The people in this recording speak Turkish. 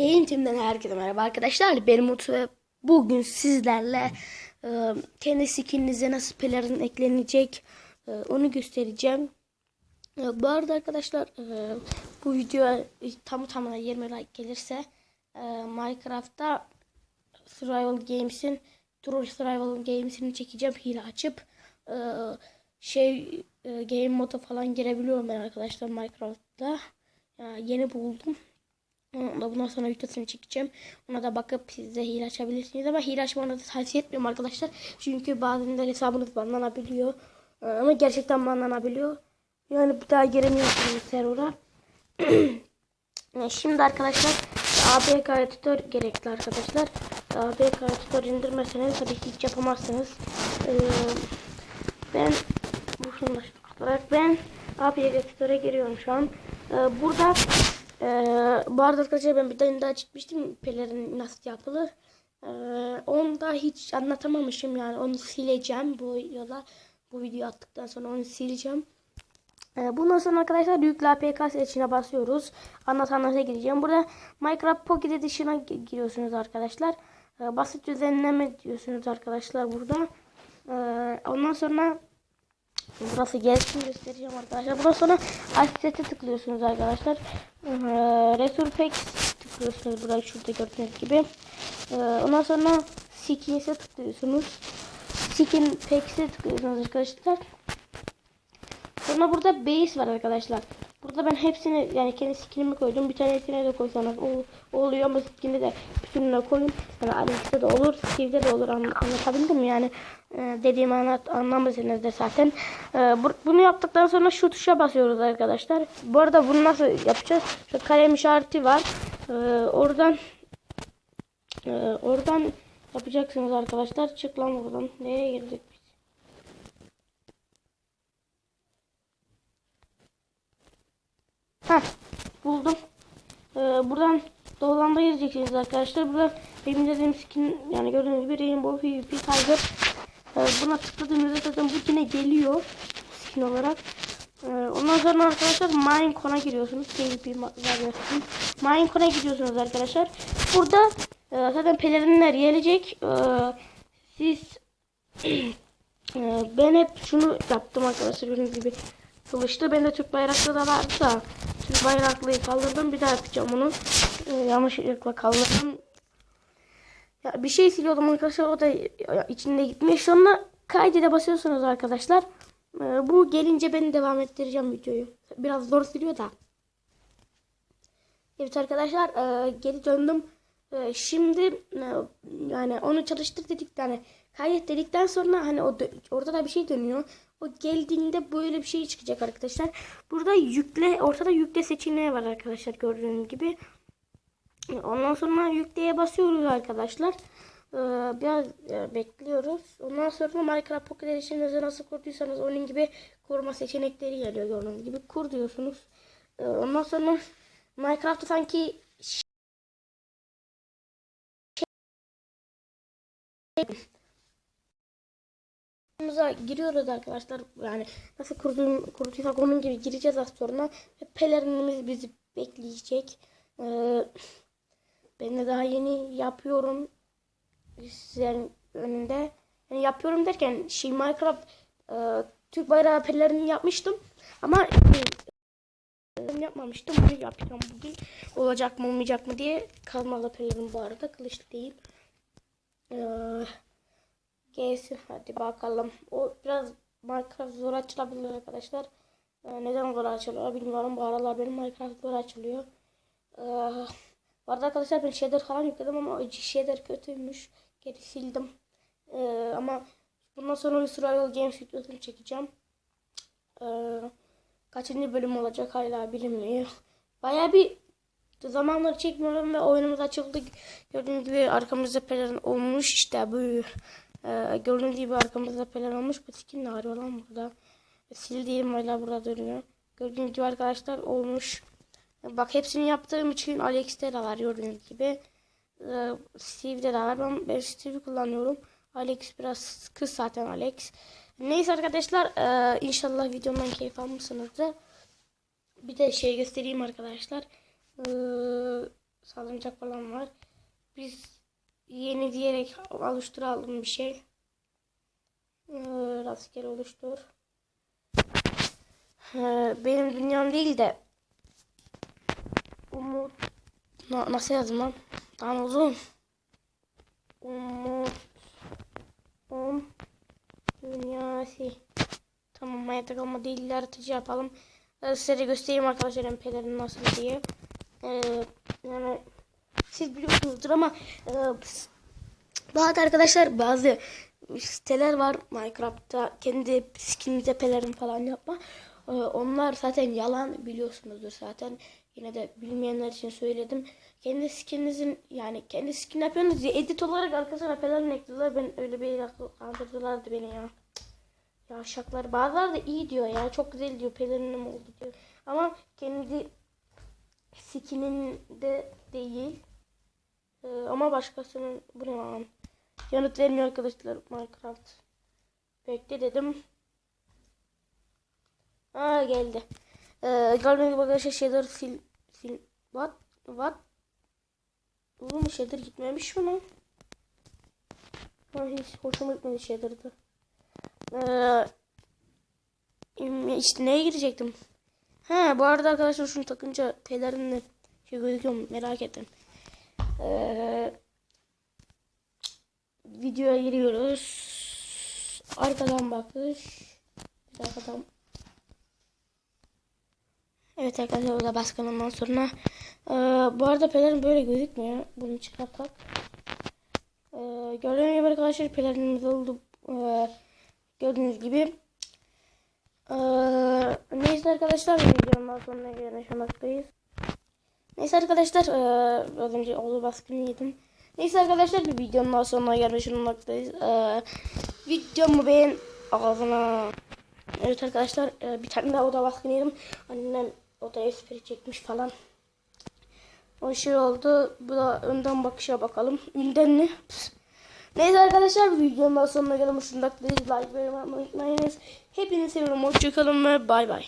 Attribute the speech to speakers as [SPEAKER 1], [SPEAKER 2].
[SPEAKER 1] Game Team'den herkese merhaba arkadaşlar. Ben Umut ve bugün sizlerle e, kendi skininize nasıl pelerin eklenecek e, onu göstereceğim. E, bu arada arkadaşlar e, bu video tam tamına 20 like gelirse e, Minecraft'ta Survival Games'in Troll Survival Games'ini çekeceğim hile açıp e, şey e, game moda falan girebiliyorum ben arkadaşlar Minecraft'ta. Ya, yeni buldum. Onu da bundan sonra videosunu çekeceğim. Ona da bakıp siz de hile açabilirsiniz ama hile açmanı da tavsiye etmiyorum arkadaşlar. Çünkü bazen de hesabınız banlanabiliyor. Ee, Ama gerçekten banlanabiliyor. Yani bir daha giremiyorsunuz server'a. Ee, Şimdi arkadaşlar ABK editör gerekli arkadaşlar. ABK editör indirmeseniz tabii ki hiç yapamazsınız. Ee, ben bu şunu olarak ben ABK editöre giriyorum şu an. Burada ee, bu arada arkadaşlar ben bir tane daha çıkmıştım pelerin nasıl yapılır. Ee, onu da hiç anlatamamışım yani onu sileceğim bu videoda. Bu video attıktan sonra onu sileceğim. Ee, bundan sonra arkadaşlar yükle APK seçeneğine basıyoruz. Anlatanlara gideceğim. Burada Minecraft Pocket Edition'a gi- giriyorsunuz arkadaşlar. Ee, basit düzenleme diyorsunuz arkadaşlar burada. Ee, ondan sonra Burası gelsin göstereceğim arkadaşlar. Bundan sonra Asset'e tıklıyorsunuz arkadaşlar. Ee, Resource Packs tıklıyorsunuz burada şurada gördüğünüz gibi. Ee, ondan sonra Skins'e tıklıyorsunuz. Skin Packs'e tıklıyorsunuz arkadaşlar. Sonra burada base var arkadaşlar. Burada ben hepsini yani kendi skinimi koydum. Bir tanesine de koysanız o, oluyor ama skin'i de bütününe koyun. Yani Alex'te de olur, Steve'de de olur. An, anlatabildim mi? Yani e, dediğimi anlat, anlamışsınız da zaten. E, bu, bunu yaptıktan sonra şu tuşa basıyoruz arkadaşlar. Bu arada bunu nasıl yapacağız? Şu kalem işareti var. E, oradan e, oradan yapacaksınız arkadaşlar. Çık lan buradan. Nereye girdik biz? Heh, buldum. Ee, buradan dolanda gireceksiniz arkadaşlar. Burada benim dediğim skin yani gördüğünüz gibi Rainbow PvP Tiger. Ee, buna tıkladığınızda zaten bu yine geliyor skin olarak. Ee, ondan sonra arkadaşlar Minecoin'a giriyorsunuz. PvP varyasyon. Minecoin'a gidiyorsunuz arkadaşlar. Burada e, zaten pelerinler gelecek. Ee, siz Ee, ben hep şunu yaptım arkadaşlar gördüğünüz gibi kılıçta ben de Türk bayraklı da vardı da. Türk bayraklıyı kaldırdım bir daha yapacağım onu. Ee, yanlışlıkla kaldırdım. Ya bir şey siliyordum arkadaşlar o da içinde gitmiş. Sonra kaydede basıyorsunuz arkadaşlar. Ee, bu gelince ben devam ettireceğim videoyu. Biraz zor siliyor da. Evet arkadaşlar e, geri döndüm. E, şimdi e, yani onu çalıştır dedik yani kaydet dedikten sonra hani o orada da bir şey dönüyor. O geldiğinde böyle bir şey çıkacak arkadaşlar. Burada yükle ortada yükle seçeneği var arkadaşlar gördüğünüz gibi. Ondan sonra yükleye basıyoruz arkadaşlar. E, biraz e, bekliyoruz. Ondan sonra Minecraft Pocket Edition'ınızı nasıl kurduysanız onun gibi kurma seçenekleri geliyor gördüğünüz gibi. Kur diyorsunuz. E, Ondan sonra Minecraft'ta sanki Minecraft'ımıza giriyoruz arkadaşlar. Yani nasıl kurduğum, kurduysak onun gibi gireceğiz az sonra. Ve pelerinimiz bizi bekleyecek. Ee, ben de daha yeni yapıyorum. Sizlerin önünde. Yani yapıyorum derken şey Minecraft e, Türk bayrağı pelerini yapmıştım. Ama ben yapmamıştım. Bunu yapacağım bugün. Olacak mı olmayacak mı diye. Kazmalı pelerin bu arada. Kılıçlı değil. Ee, gelsin hadi bakalım. O biraz Minecraft zor açılabilir arkadaşlar. Ee, neden zor açılıyor bilmiyorum. Bu aralar benim Minecraft zor açılıyor. Ee, bu arada arkadaşlar ben shader falan yükledim ama shader kötüymüş. Geri sildim. Ee, ama bundan sonra Survival Games videosunu çekeceğim. Ee, kaçıncı bölüm olacak hala bilinmiyor. Baya bir zamanları çekmiyorum ve oyunumuz açıldı. Gördüğünüz gibi arkamızda pelerin olmuş işte bu e, gördüğünüz gibi arkamızda pelerin olmuş. Bu skin ne arıyor burada? Sildiğim hala burada duruyor. Gördüğünüz gibi arkadaşlar olmuş. Bak hepsini yaptığım için Alex'te de var gördüğünüz gibi. Ee, Steve'de de var. Ben, ben Steve'i kullanıyorum. Alex biraz kız zaten Alex. Neyse arkadaşlar e, inşallah videomdan keyif almışsınızdır. Bir de şey göstereyim arkadaşlar. Ee, salıncak falan var. Biz yeni diyerek oluşturalım bir şey. Ee, rastgele oluştur. Ee, benim dünyam değil de Umut Na- nasıl yazdım lan? Daha uzun. Umut um dünyası. Tamam hayatta kalma değil yaratıcı yapalım. Ee, size de göstereyim arkadaşlar MP'lerin nasıl diye. Ee, yani siz biliyorsunuzdur ama e, bazı arkadaşlar bazı siteler var Minecraft'ta kendi skin pelerin falan yapma. Ee, onlar zaten yalan biliyorsunuzdur zaten. Yine de bilmeyenler için söyledim. Kendi skininizin yani kendi skin yapıyorsunuz diye edit olarak arkasına pelerin eklediler. Ben öyle bir kandırdılardı beni ya. Ya şaklar bazıları da iyi diyor ya. Çok güzel diyor. Pelerinim oldu diyor. Ama kendi skininde değil. Ee, ama başkasının bu ne lan? Yanıt vermiyor arkadaşlar Minecraft. Bekle dedim. Aa geldi. Ee, gibi arkadaşlar şeyler sil sil what what Oğlum şeyler gitmemiş mi lan? Hiç hoşuma gitmedi de. Ee, işte neye girecektim? Ha bu arada arkadaşlar şunu takınca pelerinle şey gözüküyor mu merak ettim. Ee, videoya giriyoruz. Arkadan bakış. Bir arkadan. Evet arkadaşlar o da baskınından sonra. Ee, bu arada pelerin böyle gözükmüyor. Bunu çıkartak. Ee, gördüğünüz gibi arkadaşlar pelerinimiz oldu. Ee, gördüğünüz gibi. Ee, neyse arkadaşlar videonun sonuna gelmiş olmaktayız. Neyse arkadaşlar ee, az önce oğlu baskını yedim. Neyse arkadaşlar bir videonun daha sonuna gelmiş olmaktayız. Ee, videomu beğen ağzına. Evet arkadaşlar ee, bir tane daha oda baskını yedim. Annem odaya espri çekmiş falan. O şey oldu. Bu da önden bakışa bakalım. Ünden ne? Neyse arkadaşlar bu videonun daha sonuna gelmiş olmaktayız. Like ve yorum yapmayı unutmayınız. Hepinizi seviyorum. Hoşçakalın ve bay bay.